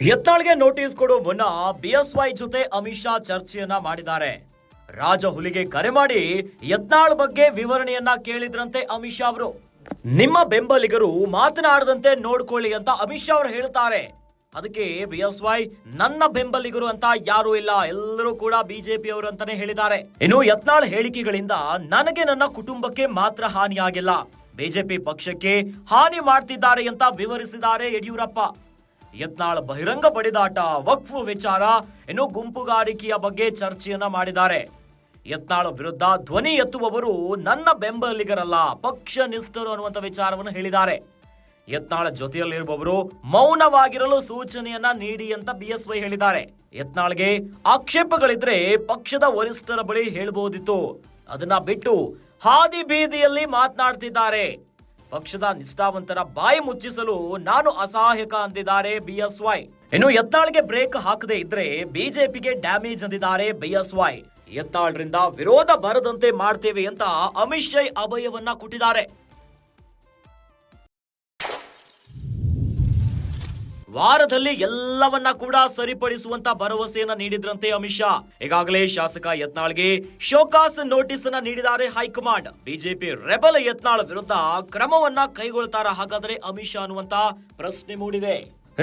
ಯತ್ನಾಳ್ಗೆ notice ಕೊಡೋ ಮುನ್ನ BSY ಜೊತೆ ಅಮಿತ್ ಶಾ ಚರ್ಚೆಯನ್ನ ಮಾಡಿದ್ದಾರೆ. ರಾಜ ಹುಲಿಗೆ ಕರೆ ಮಾಡಿ ಯತ್ನಾಳ್ ಬಗ್ಗೆ ವಿವರಣೆಯನ್ನ ಕೇಳಿದ್ರಂತೆ ಅಮಿತ್ ಶಾ ಅವರು. ನಿಮ್ಮ ಬೆಂಬಲಿಗರು ಮಾತನಾಡದಂತೆ ನೋಡ್ಕೊಳ್ಳಿ ಅಂತ ಅಮಿತ್ ಶಾ ಅವರು ಹೇಳ್ತಾರೆ. ಅದಕ್ಕೆ ಬಿಎಸ್ವೈ ನನ್ನ ಬೆಂಬಲಿಗರು ಅಂತ ಯಾರು ಇಲ್ಲ, ಎಲ್ಲರೂ ಕೂಡ ಬಿಜೆಪಿ ಅವರು ಅಂತಾನೆ ಹೇಳಿದ್ದಾರೆ. ಇನ್ನು ಯತ್ನಾಳ್ ಹೇಳಿಕೆಗಳಿಂದ ನನಗೆ ನನ್ನ ಕುಟುಂಬಕ್ಕೆ ಮಾತ್ರ ಹಾನಿಯಾಗಿಲ್ಲ. ಬಿಜೆಪಿ ಪಕ್ಷಕ್ಕೆ ಹಾನಿ ಮಾಡ್ತಿದ್ದಾರೆ ಅಂತ ವಿವರಿಸಿದ್ದಾರೆ ಯಡಿಯೂರಪ್ಪ. ಯತ್ನಾಳ್ ಬಹಿರಂಗ ಬಡಿದಾಟ, ವಕ್ಫ್ ವಿಚಾರ ಇನ್ನು ಗುಂಪುಗಾರಿಕೆಯ ಬಗ್ಗೆ ಚರ್ಚೆಯನ್ನ ಮಾಡಿದ್ದಾರೆ. ಯತ್ನಾಳ್ ವಿರುದ್ಧ ಧ್ವನಿ ಎತ್ತುವವರು ನನ್ನ ಬೆಂಬಲಿಗರಲ್ಲ ಪಕ್ಷ ನಿಷ್ಠರು ಅನ್ನುವಂತ ವಿಚಾರವನ್ನು ಹೇಳಿದ್ದಾರೆ. ಯತ್ನಾಳ್ ಜೊತೆಯಲ್ಲಿರುವವರು ಮೌನವಾಗಿರಲು ಸೂಚನೆಯನ್ನ ನೀಡಿ ಅಂತ ಬಿಎಸ್ವೈ ಹೇಳಿದ್ದಾರೆ. ಯತ್ನಾಳ್ಗೆ ಆಕ್ಷೇಪಗಳಿದ್ರೆ ಪಕ್ಷದ ವರಿಷ್ಠರ ಬಳಿ ಹೇಳಬಹುದಿತ್ತು ಅದನ್ನ ಬಿಟ್ಟು ಹಾದಿ ಬೀದಿಯಲ್ಲಿ ಮಾತನಾಡ್ತಿದ್ದಾರೆ. ಪಕ್ಷದ ನಿಷ್ಠಾವಂತರ ಬಾಯಿ ಮುಚ್ಚಿಸಲು ನಾನು ಅಸಹಾಯಕ ಅಂದಿದ್ದಾರೆ ಬಿಎಸ್ವೈ ಇನ್ನು ಯತ್ನಾಳ್ಗೆ ಬ್ರೇಕ್ ಹಾಕದೇ ಇದ್ರೆ ಬಿಜೆಪಿಗೆ ಡ್ಯಾಮೇಜ್ ಅಂದಿದ್ದಾರೆ ಬಿಎಸ್ವೈ ಎತ್ತಾಳ್ರಿಂದ ವಿರೋಧ ಬರದಂತೆ ಮಾಡ್ತೇವೆ ಅಂತ ಅಮಿತ್ ಶೈ ಅಭಯವನ್ನ ಕೊಟ್ಟಿದ್ದಾರೆ. ವಾರದಲ್ಲಿ ಎಲ್ಲವನ್ನ ಕೂಡ ಸರಿಪಡಿಸುವಂತ ಭರವಸೆಯನ್ನ ನೀಡಿದ್ರಂತೆ ಅಮಿತ್ ಶಾ. ಈಗಾಗಲೇ ಶಾಸಕ ಯತ್ನಾಳ್ಗೆ ಶೋಕಾಸ್ ನೋಟಿಸ್ ಅನ್ನ ನೀಡಿದ್ದಾರೆ ಹೈಕಮಾಂಡ್. ಬಿಜೆಪಿ ರೆಬಲ್ ಯತ್ನಾಳ್ ವಿರುದ್ಧ ಕ್ರಮವನ್ನ ಕೈಗೊಳ್ತಾರ ಹಾಗಾದ್ರೆ ಅಮಿತ್ ಶಾ ಅನ್ನುವಂತ ಪ್ರಶ್ನೆ ಮೂಡಿದೆ.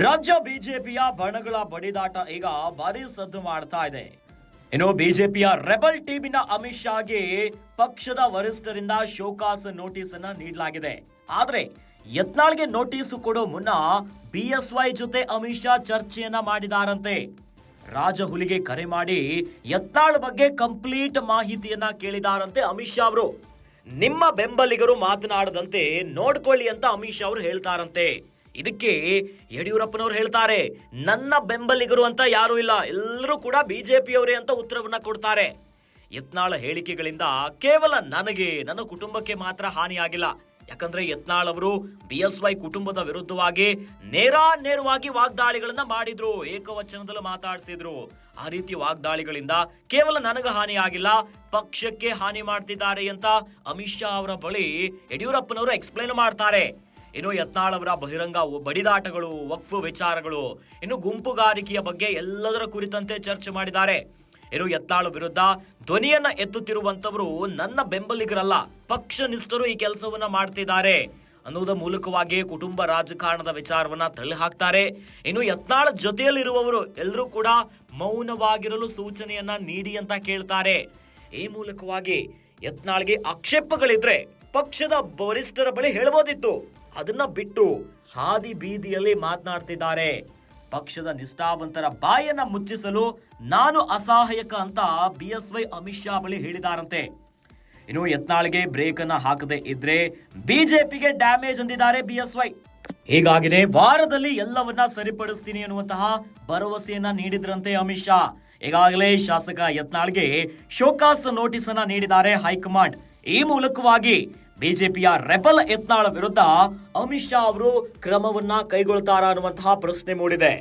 ರಾಜ್ಯ ಬಿಜೆಪಿಯ ಬಣಗಳ ಬಡಿದಾಟ ಈಗ ಭಾರಿ ಸದ್ದು ಮಾಡ್ತಾ ಇದೆ. ಇನ್ನು ಬಿಜೆಪಿಯ ರೆಬಲ್ ಟೀಮಿನ ಅಮಿತ್ ಶಾಗೆ ಪಕ್ಷದ ವರಿಷ್ಠರಿಂದ ಶೋಕಾಸ್ ನೋಟಿಸ್ ಅನ್ನ ನೀಡಲಾಗಿದೆ. ಆದ್ರೆ ಯತ್ನಾಳ್ಗೆ ನೋಟಿಸ್ ಕೊಡೋ ಮುನ್ನ ಬಿಎಸ್ವೈ ಜೊತೆ ಅಮಿತ್ ಶಾ ಚರ್ಚೆಯನ್ನ ಮಾಡಿದಾರಂತೆ. ರಾಜಹುಲಿಗೆ ಕರೆ ಮಾಡಿ ಯತ್ನಾಳ್ ಬಗ್ಗೆ ಕಂಪ್ಲೀಟ್ ಮಾಹಿತಿಯನ್ನ ಕೇಳಿದಾರಂತೆ ಅಮಿತ್ ಶಾ ಅವರು. ನಿಮ್ಮ ಬೆಂಬಲಿಗರು ಮಾತನಾಡದಂತೆ ನೋಡ್ಕೊಳ್ಳಿ ಅಂತ ಅಮಿತ್ ಶಾ ಅವರು ಹೇಳ್ತಾರಂತೆ. ಇದಕ್ಕೆ ಯಡಿಯೂರಪ್ಪನವರು ಹೇಳ್ತಾರೆ, ನನ್ನ ಬೆಂಬಲಿಗರು ಅಂತ ಯಾರು ಇಲ್ಲ, ಎಲ್ಲರೂ ಕೂಡ ಬಿಜೆಪಿಯವರೇ ಅಂತ ಉತ್ತರವನ್ನ ಕೊಡ್ತಾರೆ. ಯತ್ನಾಳ ಹೇಳಿಕೆಗಳಿಂದ ಕೇವಲ ನನಗೆ, ನನ್ನ ಕುಟುಂಬಕ್ಕೆ ಮಾತ್ರ ಹಾನಿಯಾಗಿಲ್ಲ. ಯಾಕಂದ್ರೆ ಯತ್ನಾಳ್ ಅವರು ಬಿ ಎಸ್ ವೈ ಕುಟುಂಬದ ವಿರುದ್ಧವಾಗಿ ನೇರ ನೇರವಾಗಿ ವಾಗ್ದಾಳಿಗಳನ್ನ ಮಾಡಿದ್ರು, ಏಕವಚನದಲ್ಲಿ ಮಾತಾಡಿಸಿದ್ರು. ಆ ರೀತಿ ವಾಗ್ದಾಳಿಗಳಿಂದ ಕೇವಲ ನನಗ ಹಾನಿ ಆಗಿಲ್ಲ, ಪಕ್ಷಕ್ಕೆ ಹಾನಿ ಮಾಡ್ತಿದ್ದಾರೆ ಅಂತ ಅಮಿತ್ ಶಾ ಅವರ ಬಳಿ ಯಡಿಯೂರಪ್ಪನವರು ಎಕ್ಸ್ಪ್ಲೈನ್ ಮಾಡ್ತಾರೆ. ಇನ್ನು ಯತ್ನಾಳ್ ಅವರ ಬಹಿರಂಗ ಬಡಿದಾಟಗಳು, ವಕ್ಫ್ ವಿಚಾರಗಳು, ಇನ್ನು ಗುಂಪುಗಾರಿಕೆಯ ಬಗ್ಗೆ ಎಲ್ಲದರ ಕುರಿತಂತೆ ಚರ್ಚೆ ಮಾಡಿದ್ದಾರೆ. ಇನ್ನು ಯತ್ನಾಳ್ ವಿರುದ್ಧ ಧ್ವನಿಯನ್ನ ಎತ್ತುತ್ತಿರುವಂತವರು ನನ್ನ ಬೆಂಬಲಿಗರಲ್ಲ ಪಕ್ಷ ನಿಷ್ಠರು ಈ ಕೆಲಸವನ್ನ ಮಾಡ್ತಿದ್ದಾರೆ. ಅನ್ನುವುದರ ಮೂಲಕವಾಗಿ ಕುಟುಂಬ ರಾಜಕಾರಣದ ವಿಚಾರವನ್ನ ತಳ್ಳಿ ಹಾಕ್ತಾರೆ ಇನ್ನು ಯತ್ನಾಳ್ ಜೊತೆಯಲ್ಲಿರುವವರು ಎಲ್ಲರೂ ಕೂಡ ಮೌನವಾಗಿರಲು ಸೂಚನೆಯನ್ನ ನೀಡಿ ಅಂತ ಕೇಳ್ತಾರೆ. ಈ ಮೂಲಕವಾಗಿ ಯತ್ನಾಳ್ಗೆ ಆಕ್ಷೇಪಗಳಿದ್ರೆ ಪಕ್ಷದ ವರಿಷ್ಠರ ಬಳಿ ಹೇಳ್ಬೋದಿತ್ತು. ಅದನ್ನ ಬಿಟ್ಟು ಹಾದಿ ಬೀದಿಯಲ್ಲಿ ಮಾತನಾಡ್ತಿದ್ದಾರೆ. ಪಕ್ಷದ ನಿಷ್ಠಾವಂತರ ಬಾಯನ್ನ ಮುಚ್ಚಿಸಲು ನಾನು ಅಸಹಾಯಕ ಅಂತ B S Y Amit Shah ಬಳಿ ಹೇಳಿದಾರಂತೆ. ಇನ್ನು ಯತ್ನಾಳ್ಗೆ ಬ್ರೇಕ್ ಅನ್ನ ಹಾಕದೆ ಇದ್ರೆ ಬಿಜೆಪಿಗೆ ಡ್ಯಾಮೇಜ್ ಅಂದಿದ್ದಾರೆ ಬಿ ಎಸ್ ವೈ. ಹೀಗಾಗಿನೇ ವಾರದಲ್ಲಿ ಎಲ್ಲವನ್ನ ಸರಿಪಡಿಸ್ತೀನಿ ಎನ್ನುವಂತಹ ಭರವಸೆಯನ್ನ ನೀಡಿದ್ರಂತೆ ಅಮಿತ್ ಶಾ. ಈಗಾಗಲೇ ಶಾಸಕ ಯತ್ನಾಳ್ಗೆ ಶೋಕಾಸ್ ನೋಟಿಸ್ ಅನ್ನ ನೀಡಿದ್ದಾರೆ ಹೈಕಮಾಂಡ್. ಈ ಮೂಲಕವಾಗಿ ಬಿಜೆಪಿಯ ರೆಬಲ್ ಯತ್ನಾಳ್ ವಿರುದ್ಧ ಅಮಿತ್ ಶಾ ಅವರು ಕ್ರಮವನ್ನ ಕೈಗೊಳ್ತಾರ ಅನ್ನುವಂತಹ ಪ್ರಶ್ನೆ ಮೂಡಿದೆ.